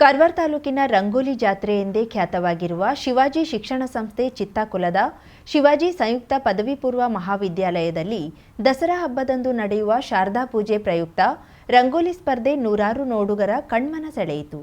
ಕಾರವಾರ ತಾಲೂಕಿನ ರಂಗೋಲಿ ಜಾತ್ರೆ ಎಂದೇ ಖ್ಯಾತವಾಗಿರುವ ಶಿವಾಜಿ ಶಿಕ್ಷಣ ಸಂಸ್ಥೆ ಚಿತ್ತಾಕುಲದ ಶಿವಾಜಿ ಸಂಯುಕ್ತ ಪದವಿ ಪೂರ್ವ ಮಹಾವಿದ್ಯಾಲಯದಲ್ಲಿ ದಸರಾ ಹಬ್ಬದಂದು ನಡೆಯುವ ಶಾರದಾ ಪೂಜೆ ಪ್ರಯುಕ್ತ ರಂಗೋಲಿ ಸ್ಪರ್ಧೆ ನೂರಾರು ನೋಡುಗರ ಕಣ್ಮನ ಸೆಳೆಯಿತು.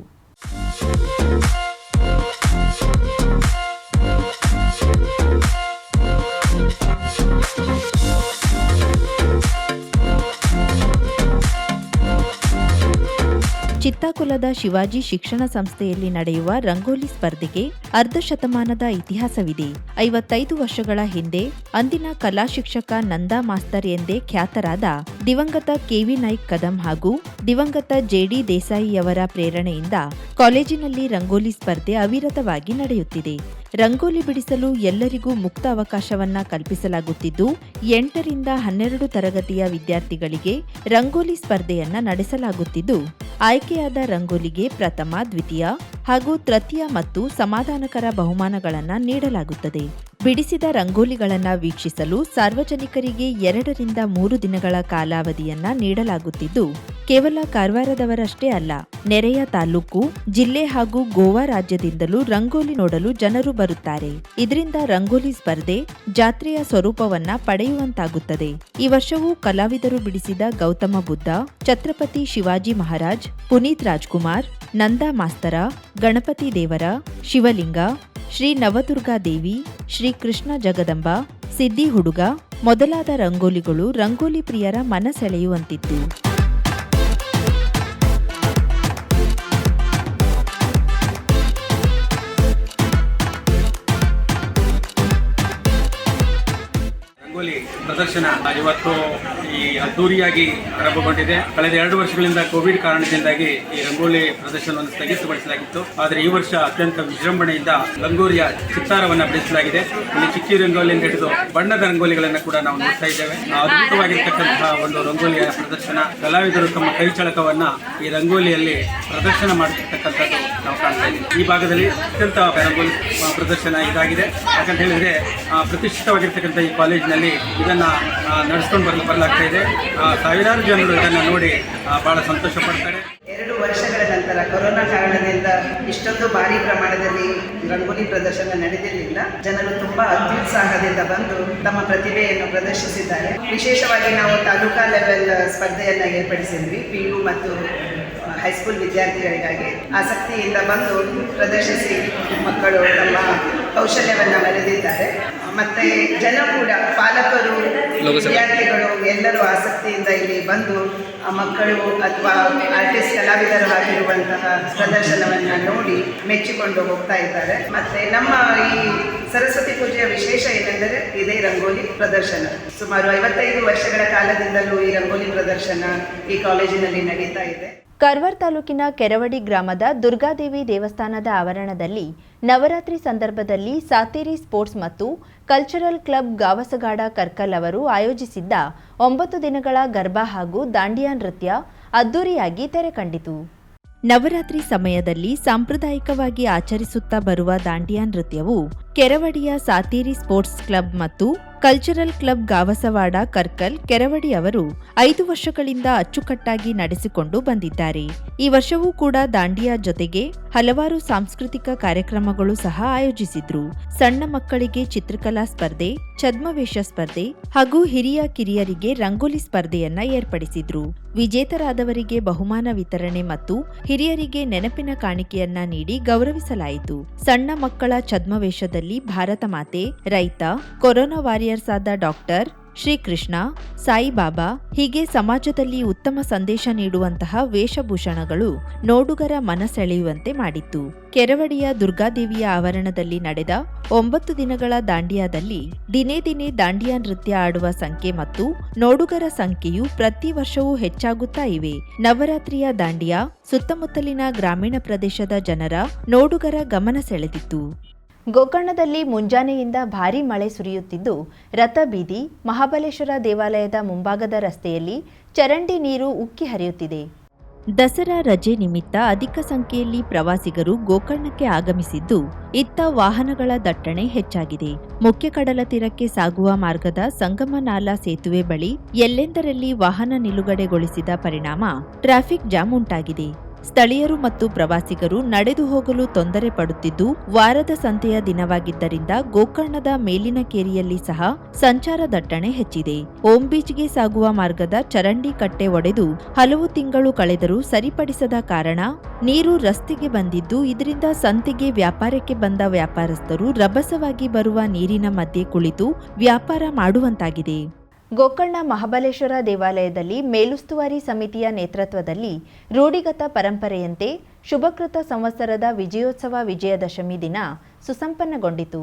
ಚಿತ್ತಾಕುಲದ ಶಿವಾಜಿ ಶಿಕ್ಷಣ ಸಂಸ್ಥೆಯಲ್ಲಿ ನಡೆಯುವ ರಂಗೋಲಿ ಸ್ಪರ್ಧೆಗೆ ಅರ್ಧ ಶತಮಾನದ ಇತಿಹಾಸವಿದೆ. ಐವತ್ತೈದು ವರ್ಷಗಳ ಹಿಂದೆ ಅಂದಿನ ಕಲಾ ಶಿಕ್ಷಕ ನಂದಾ ಮಾಸ್ತರ್ ಎಂದೇ ಖ್ಯಾತರಾದ ದಿವಂಗತ ಕೆವಿ ನಾಯ್ಕ್ ಕದಂ ಹಾಗೂ ದಿವಂಗತ ಜೆಡಿ ದೇಸಾಯಿಯವರ ಪ್ರೇರಣೆಯಿಂದ ಕಾಲೇಜಿನಲ್ಲಿ ರಂಗೋಲಿ ಸ್ಪರ್ಧೆ ಅವಿರತವಾಗಿ ನಡೆಯುತ್ತಿದೆ. ರಂಗೋಲಿ ಬಿಡಿಸಲು ಎಲ್ಲರಿಗೂ ಮುಕ್ತ ಅವಕಾಶವನ್ನ ಕಲ್ಪಿಸಲಾಗುತ್ತಿದ್ದು, ಎಂಟರಿಂದ ಹನ್ನೆರಡು ತರಗತಿಯ ವಿದ್ಯಾರ್ಥಿಗಳಿಗೆ ರಂಗೋಲಿ ಸ್ಪರ್ಧೆಯನ್ನ ನಡೆಸಲಾಗುತ್ತಿದ್ದು ಆಯ್ಕೆಯಾದ ರಂಗೋಲಿಗೆ ಪ್ರಥಮ ದ್ವಿತೀಯ ಹಾಗೂ ತೃತೀಯ ಮತ್ತು ಸಮಾಧಾನಕರ ಬಹುಮಾನಗಳನ್ನು ನೀಡಲಾಗುತ್ತದೆ. ಬಿಡಿಸಿದ ರಂಗೋಲಿಗಳನ್ನು ವೀಕ್ಷಿಸಲು ಸಾರ್ವಜನಿಕರಿಗೆ ಎರಡರಿಂದ ಮೂರು ದಿನಗಳ ಕಾಲಾವಧಿಯನ್ನ ನೀಡಲಾಗುತ್ತಿದ್ದು, ಕೇವಲ ಕಾರವಾರದವರಷ್ಟೇ ಅಲ್ಲ, ನೆರೆಯ ತಾಲೂಕು, ಜಿಲ್ಲೆ ಹಾಗೂ ಗೋವಾ ರಾಜ್ಯದಿಂದಲೂ ರಂಗೋಲಿ ನೋಡಲು ಜನರು ಬರುತ್ತಾರೆ. ಇದರಿಂದ ರಂಗೋಲಿ ಸ್ಪರ್ಧೆ, ಜಾತ್ರೆಯ ಸ್ವರೂಪವನ್ನ ಪಡೆಯುವಂತಾಗುತ್ತದೆ. ಈ ವರ್ಷವೂ ಕಲಾವಿದರು ಬಿಡಿಸಿದ ಗೌತಮ ಬುದ್ಧ, ಛತ್ರಪತಿ ಶಿವಾಜಿ ಮಹಾರಾಜ್, ಪುನೀತ್ ರಾಜ್ಕುಮಾರ್, ನಂದಾ ಮಾಸ್ತರ, ಗಣಪತಿ ದೇವರ, ಶಿವಲಿಂಗ ಶ್ರೀ ನವದುರ್ಗಾ ದೇವಿ ಶ್ರೀ ಕೃಷ್ಣ ಜಗದಂಬ ಸಿದ್ದಿ ಹುಡುಗ ಮೊದಲಾದ ರಂಗೋಲಿಗಳು ರಂಗೋಲಿ ಪ್ರಿಯರ ಮನ ಪ್ರದರ್ಶನ ಇವತ್ತು ಈ ಅದ್ದೂರಿಯಾಗಿ ಆರಂಭಗೊಂಡಿದೆ ಕಳೆದ ಎರಡು ವರ್ಷಗಳಿಂದ ಕೋವಿಡ್ ಕಾರಣದಿಂದಾಗಿ ಈ ರಂಗೋಲಿ ಪ್ರದರ್ಶನವನ್ನು ಸ್ಥಗಿತಗೊಳಿಸಲಾಗಿತ್ತು. ಆದರೆ ಈ ವರ್ಷ ಅತ್ಯಂತ ವಿಜೃಂಭಣೆಯಿಂದ ರಂಗೋಲಿಯ ಚಿತ್ತಾರವನ್ನು ಬಿಡಿಸಲಾಗಿದೆ. ಇಲ್ಲಿ ಚಿಕ್ಕಿ ರಂಗೋಲಿಯಿಂದ ಹಿಡಿದು ಬಣ್ಣದ ರಂಗೋಲಿಗಳನ್ನು ಕೂಡ ನಾವು ನೋಡ್ತಾ ಇದ್ದೇವೆ. ಅದ್ಭುತವಾಗಿರ್ತಕ್ಕಂತಹ ಒಂದು ರಂಗೋಲಿಯ ಪ್ರದರ್ಶನ ಕಲಾವಿದರು ತಮ್ಮ ಕೈ ಚಳಕವನ್ನ ಈ ರಂಗೋಲಿಯಲ್ಲಿ ಪ್ರದರ್ಶನ ಮಾಡುತ್ತಿರ್ತಕ್ಕಂಥದ್ದು ಕಾಣ್ತಾ ಇದ್ದೀವಿ ಈ ಭಾಗದಲ್ಲಿ ಅತ್ಯಂತ ಬೆನಗೋಲ್ ಪ್ರದರ್ಶನ ಇದಾಗಿದೆ. ಯಾಕಂತ ಹೇಳಿದ್ರೆ ಪ್ರತಿಷ್ಠಿತವಾಗಿರ್ತಕ್ಕಂಥ ಈ ಕಾಲೇಜಿನಲ್ಲಿ ಇದನ್ನ ನಡೆಸ್ಕೊಂಡು ಬರಲು ಬರಲಾಗ್ತಾ ಇದೆ. ಸಾವಿರಾರು ಜನರು ಇದನ್ನ ನೋಡಿ ಬಹಳ ಸಂತೋಷ ಪಡ್ತಾರೆ. ಎರಡು ವರ್ಷಗಳ ನಂತರ ಕೊರೋನಾ ಕಾರಣದಿಂದ ಇಷ್ಟೊಂದು ಭಾರಿ ಪ್ರಮಾಣದಲ್ಲಿ ರಂಗೋಲಿ ಪ್ರದರ್ಶನ ನಡೆದಿರಲಿಲ್ಲ. ಜನರು ತುಂಬಾ ಅತ್ಯುತ್ಸಾಹದಿಂದ ಬಂದು ತಮ್ಮ ಪ್ರತಿಭೆಯನ್ನು ಪ್ರದರ್ಶಿಸಿದ್ದಾರೆ. ವಿಶೇಷವಾಗಿ ನಾವು ತಾಲೂಕಾ ಲೆವೆಲ್ ಸ್ಪರ್ಧೆಯನ್ನ ಏರ್ಪಡಿಸಿದ್ವಿ. ಪಿ ಯು ಮತ್ತು ಹೈಸ್ಕೂಲ್ ವಿದ್ಯಾರ್ಥಿಗಳಿಗಾಗಿ ಆಸಕ್ತಿಯಿಂದ ಬಂದು ಪ್ರದರ್ಶಿಸಿ ಮಕ್ಕಳು ತಮ್ಮ ಕೌಶಲ್ಯವನ್ನು ಮೆರೆದಿದ್ದಾರೆ ಮತ್ತೆ ಜನ ಕೂಡ ಪಾಲಕರು ವಿದ್ಯಾರ್ಥಿಗಳು ಎಲ್ಲರೂ ಆಸಕ್ತಿಯಿಂದ ಇಲ್ಲಿ ಬಂದು ಆ ಮಕ್ಕಳು ಅಥವಾ ಆರ್ಟಿಸ್ಟ್ ಕಲಾವಿದರು ಆಗಿರುವಂತಹ ಪ್ರದರ್ಶನವನ್ನ ನೋಡಿ ಮೆಚ್ಚಿಕೊಂಡು ಹೋಗ್ತಾ ಇದ್ದಾರೆ. ಮತ್ತೆ ನಮ್ಮ ಈ ಸರಸ್ವತಿ ಪೂಜೆಯ ವಿಶೇಷ ಏನೆಂದರೆ ಇದೇ ರಂಗೋಲಿ ಪ್ರದರ್ಶನ. ಸುಮಾರು ಐವತ್ತೈದು ವರ್ಷಗಳ ಕಾಲದಿಂದಲೂ ಈ ರಂಗೋಲಿ ಪ್ರದರ್ಶನ ಈ ಕಾಲೇಜಿನಲ್ಲಿ ನಡೀತಾ ಇದೆ. ಕಾರವಾರ ತಾಲೂಕಿನ ಕೆರವಡಿ ಗ್ರಾಮದ ದುರ್ಗಾದೇವಿ ದೇವಸ್ಥಾನದ ಆವರಣದಲ್ಲಿ ನವರಾತ್ರಿ ಸಂದರ್ಭದಲ್ಲಿ ಸಾತೇರಿ ಸ್ಪೋರ್ಟ್ಸ್ ಮತ್ತು ಕಲ್ಚರಲ್ ಕ್ಲಬ್ ಗಾವಸಗಾಡ ಕರ್ಕಲ್ ಅವರು ಆಯೋಜಿಸಿದ್ದ ಒಂಬತ್ತು ದಿನಗಳ ಗರ್ಭಾ ಹಾಗೂ ದಾಂಡಿಯಾ ನೃತ್ಯ ಅದ್ದೂರಿಯಾಗಿ ತೆರೆಕಂಡಿತು ನವರಾತ್ರಿ ಸಮಯದಲ್ಲಿ ಸಾಂಪ್ರದಾಯಿಕವಾಗಿ ಆಚರಿಸುತ್ತಾ ಬರುವ ದಾಂಡಿಯಾ ನೃತ್ಯವು ಕೆರವಡಿಯ ಸಾತೀರಿ ಸ್ಪೋರ್ಟ್ಸ್ ಕ್ಲಬ್ ಮತ್ತು ಕಲ್ಚರಲ್ ಕ್ಲಬ್ ಗಾವಸವಾಡ ಕರ್ಕಲ್ ಕೆರವಡಿ ಅವರು ಐದು ವರ್ಷಗಳಿಂದ ಅಚ್ಚುಕಟ್ಟಾಗಿ ನಡೆಸಿಕೊಂಡು ಬಂದಿದ್ದಾರೆ. ಈ ವರ್ಷವೂ ಕೂಡ ದಾಂಡಿಯಾ ಜೊತೆಗೆ ಹಲವಾರು ಸಾಂಸ್ಕೃತಿಕ ಕಾರ್ಯಕ್ರಮಗಳು ಸಹ ಆಯೋಜಿಸಿದ್ರು. ಸಣ್ಣ ಮಕ್ಕಳಿಗೆ ಚಿತ್ರಕಲಾ ಸ್ಪರ್ಧೆ, ಛದ್ಮವೇಷ ಸ್ಪರ್ಧೆ ಹಾಗೂ ಹಿರಿಯ ಕಿರಿಯರಿಗೆ ರಂಗೋಲಿ ಸ್ಪರ್ಧೆಯನ್ನ ಏರ್ಪಡಿಸಿದ್ರು. ವಿಜೇತರಾದವರಿಗೆ ಬಹುಮಾನ ವಿತರಣೆ ಮತ್ತು ಹಿರಿಯರಿಗೆ ನೆನಪಿನ ಕಾಣಿಕೆಯನ್ನ ನೀಡಿ ಗೌರವಿಸಲಾಯಿತು. ಸಣ್ಣ ಮಕ್ಕಳ ಛದ್ಮವೇಷದಲ್ಲಿ ಭಾರತ ಮಾತೆ, ರೈತ, ಕೊರೋನಾ ವಾರಿಯರ್ಸ್ ಆದ ಡಾಕ್ಟರ್ ಶ್ರೀಕೃಷ್ಣ, ಸಾಯಿಬಾಬಾ ಹೀಗೆ ಸಮಾಜದಲ್ಲಿ ಉತ್ತಮ ಸಂದೇಶ ನೀಡುವಂತಹ ವೇಷಭೂಷಣಗಳು ನೋಡುಗರ ಮನ ಸೆಳೆಯುವಂತೆ ಮಾಡಿತ್ತು. ಕೆರವಡಿಯ ದುರ್ಗಾದೇವಿಯ ಆವರಣದಲ್ಲಿ ನಡೆದ ಒಂಬತ್ತು ದಿನಗಳ ದಾಂಡಿಯಾದಲ್ಲಿ ದಿನೇ ದಿನೇ ದಾಂಡಿಯಾ ನೃತ್ಯ ಆಡುವ ಸಂಖ್ಯೆ ಮತ್ತು ನೋಡುಗರ ಸಂಖ್ಯೆಯು ಪ್ರತಿ ವರ್ಷವೂ ಹೆಚ್ಚಾಗುತ್ತಾ ಇವೆ. ನವರಾತ್ರಿಯ ದಾಂಡಿಯಾ ಸುತ್ತಮುತ್ತಲಿನ ಗ್ರಾಮೀಣ ಪ್ರದೇಶದ ಜನರ ನೋಡುಗರ ಗಮನ ಸೆಳೆದಿತ್ತು. ಗೋಕರ್ಣದಲ್ಲಿ ಮುಂಜಾನೆಯಿಂದ ಭಾರೀ ಮಳೆ ಸುರಿಯುತ್ತಿದ್ದು ರಥಬೀದಿ ಮಹಾಬಲೇಶ್ವರ ದೇವಾಲಯದ ಮುಂಭಾಗದ ರಸ್ತೆಯಲ್ಲಿ ಚರಂಡಿ ನೀರು ಉಕ್ಕಿ ಹರಿಯುತ್ತಿದೆ. ದಸರಾ ರಜೆ ನಿಮಿತ್ತ ಅಧಿಕ ಸಂಖ್ಯೆಯಲ್ಲಿ ಪ್ರವಾಸಿಗರು ಗೋಕರ್ಣಕ್ಕೆ ಆಗಮಿಸಿದ್ದು, ಇತ್ತ ವಾಹನಗಳ ದಟ್ಟಣೆ ಹೆಚ್ಚಾಗಿದೆ. ಮುಖ್ಯ ಕಡಲ ತೀರಕ್ಕೆ ಸಾಗುವ ಮಾರ್ಗದ ಸಂಗಮ ನಾಲಾ ಸೇತುವೆ ಬಳಿ ಎಲ್ಲೆಂದರಲ್ಲಿ ವಾಹನ ನಿಲುಗಡೆಗೊಳಿಸಿದ ಪರಿಣಾಮ ಟ್ರಾಫಿಕ್ ಜಾಮ್ ಉಂಟಾಗಿದೆ. ಸ್ಥಳೀಯರು ಮತ್ತು ಪ್ರವಾಸಿಗರು ನಡೆದು ಹೋಗಲು ತೊಂದರೆ ಪಡುತ್ತಿದ್ದು, ವಾರದ ಸಂತೆಯ ದಿನವಾಗಿದ್ದರಿಂದ ಗೋಕರ್ಣದ ಮೇಲಿನ ಕೇರಿಯಲ್ಲಿ ಸಹ ಸಂಚಾರ ದಟ್ಟಣೆ ಹೆಚ್ಚಿದೆ. ಓಂ ಬೀಚ್ಗೆ ಸಾಗುವ ಮಾರ್ಗದ ಚರಂಡಿ ಕಟ್ಟೆ ಒಡೆದು ಹಲವು ತಿಂಗಳು ಕಳೆದರೂ ಸರಿಪಡಿಸದ ಕಾರಣ ನೀರು ರಸ್ತೆಗೆ ಬಂದಿದ್ದು, ಇದರಿಂದ ಸಂತೆಗೆ ವ್ಯಾಪಾರಕ್ಕೆ ಬಂದ ವ್ಯಾಪಾರಸ್ಥರು ರಭಸವಾಗಿ ಬರುವ ನೀರಿನ ಮಧ್ಯೆ ಕುಳಿತು ವ್ಯಾಪಾರ ಮಾಡುವಂತಾಗಿದೆ. ಗೋಕರ್ಣ ಮಹಾಬಲೇಶ್ವರ ದೇವಾಲಯದಲ್ಲಿ ಮೇಲುಸ್ತುವಾರಿ ಸಮಿತಿಯ ನೇತೃತ್ವದಲ್ಲಿ ರೂಢಿಗತ ಪರಂಪರೆಯಂತೆ ಶುಭಕೃತ ಸಂವತ್ಸರದ ವಿಜಯೋತ್ಸವ ವಿಜಯದಶಮಿ ದಿನ ಸುಸಂಪನ್ನಗೊಂಡಿತು.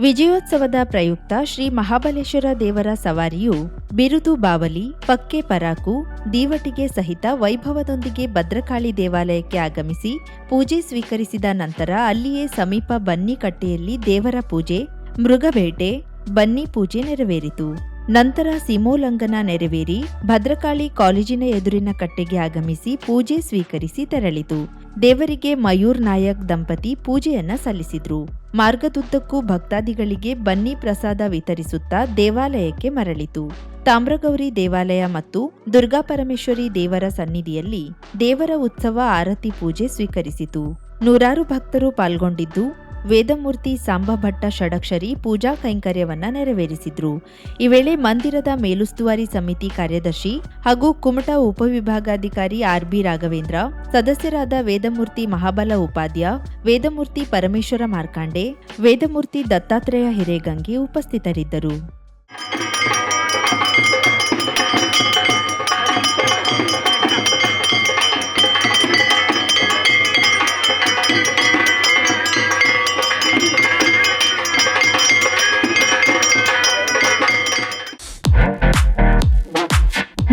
ವಿಜಯೋತ್ಸವದ ಪ್ರಯುಕ್ತ ಶ್ರೀ ಮಹಾಬಲೇಶ್ವರ ದೇವರ ಸವಾರಿಯು ಬಿರುದು ಬಾವಲಿ, ಪಕ್ಕೆ ಪರಾಕು, ದೀವಟಿಗೆ ಸಹಿತ ವೈಭವದೊಂದಿಗೆ ಭದ್ರಕಾಳಿ ದೇವಾಲಯಕ್ಕೆ ಆಗಮಿಸಿ ಪೂಜೆ ಸ್ವೀಕರಿಸಿದ ನಂತರ ಅಲ್ಲಿಯೇ ಸಮೀಪ ಬನ್ನಿಕಟ್ಟೆಯಲ್ಲಿ ದೇವರ ಪೂಜೆ ಮೃಗಬೇಟೆ ಬನ್ನಿ ಪೂಜೆ ನೆರವೇರಿತು. ನಂತರ ಸಿಮೋಲ್ಲಂಘನ ನೆರವೇರಿ ಭದ್ರಕಾಳಿ ಕಾಲೇಜಿನ ಎದುರಿನ ಕಟ್ಟೆಗೆ ಆಗಮಿಸಿ ಪೂಜೆ ಸ್ವೀಕರಿಸಿ ತೆರಳಿತು. ದೇವರಿಗೆ ಮಯೂರ್ ನಾಯಕ್ ದಂಪತಿ ಪೂಜೆಯನ್ನ ಸಲ್ಲಿಸಿದ್ರು. ಮಾರ್ಗದುದ್ದಕ್ಕೂ ಭಕ್ತಾದಿಗಳಿಗೆ ಬನ್ನಿ ಪ್ರಸಾದ ವಿತರಿಸುತ್ತಾ ದೇವಾಲಯಕ್ಕೆ ಮರಳಿತು. ತಾಮ್ರಗೌರಿ ದೇವಾಲಯ ಮತ್ತು ದುರ್ಗಾಪರಮೇಶ್ವರಿ ದೇವರ ಸನ್ನಿಧಿಯಲ್ಲಿ ದೇವರ ಉತ್ಸವ ಆರತಿ ಪೂಜೆ ಸ್ವೀಕರಿಸಿತು. ನೂರಾರು ಭಕ್ತರು ಪಾಲ್ಗೊಂಡಿದ್ದು ವೇದಮೂರ್ತಿ ಸಾಂಬಭಟ್ಟ ಷಡಕ್ಷರಿ ಪೂಜಾ ಕೈಂಕರ್ಯವನ್ನ ನೆರವೇರಿಸಿದ್ರು. ಈ ವೇಳೆ ಮಂದಿರದ ಮೇಲುಸ್ತುವಾರಿ ಸಮಿತಿ ಕಾರ್ಯದರ್ಶಿ ಹಾಗೂ ಕುಮಟಾ ಉಪವಿಭಾಗಾಧಿಕಾರಿ ಆರ್ಬಿ ರಾಘವೇಂದ್ರ, ಸದಸ್ಯರಾದ ವೇದಮೂರ್ತಿ ಮಹಾಬಲ ಉಪಾಧ್ಯ, ವೇದಮೂರ್ತಿ ಪರಮೇಶ್ವರ ಮಾರ್ಕಾಂಡೆ, ವೇದಮೂರ್ತಿ ದತ್ತಾತ್ರೇಯ ಹಿರೇಗಂಗಿ ಉಪಸ್ಥಿತರಿದ್ದರು.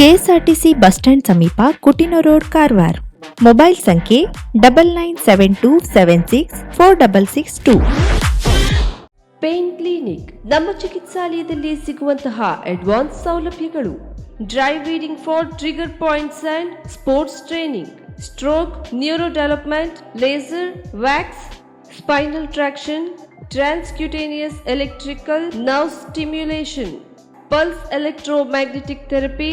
ಕೆಎಸ್ಆರ್ಟಿಸಿ ಬಸ್ ಸ್ಟ್ಯಾಂಡ್ ಸಮೀಪ ಕುಟಿನ ರೋಡ್ ಕಾರವಾರ್. ಮೊಬೈಲ್ ಸಂಖ್ಯೆ double nine seven two seven six four double six two pain clinic. ನಮ್ಮ ಚಿಕಿತ್ಸಾಲಯದಲ್ಲಿ ಸಿಗುವಂತಹ ಅಡ್ವಾನ್ಸ್ ಸೌಲಭ್ಯಗಳು. Dry needling for trigger points and sports training. Stroke neuro development laser wax spinal traction transcutaneous electrical nerve stimulation electro magnetic therapy,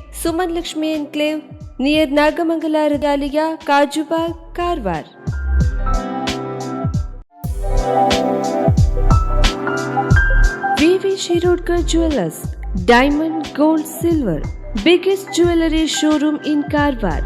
Suman Lakshmi enclave near Nagamangala Hridaliya Kajubag Karwar. V V Shirodkar jewellers diamond gold silver biggest jewellery showroom in Karwar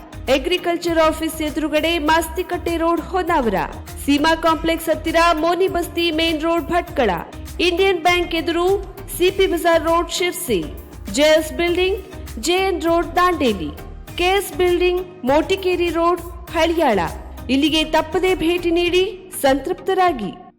Agriculture office ಎದುರುಗಡೆ Mastikatte road Honnavar. Seema complex ಹತ್ತಿರ Moni Basti main road Bhatkal. Indian bank ಎದುರು CP Bazar road Sirsi. JS building, JN road Dandeli. KS building, Motikeri road Haliyal. ಇಲ್ಲಿಗೆ ತಪ್ಪದೇ ಭೇಟಿ ನೀಡಿ ಸಂತೃಪ್ತರಾಗಿ.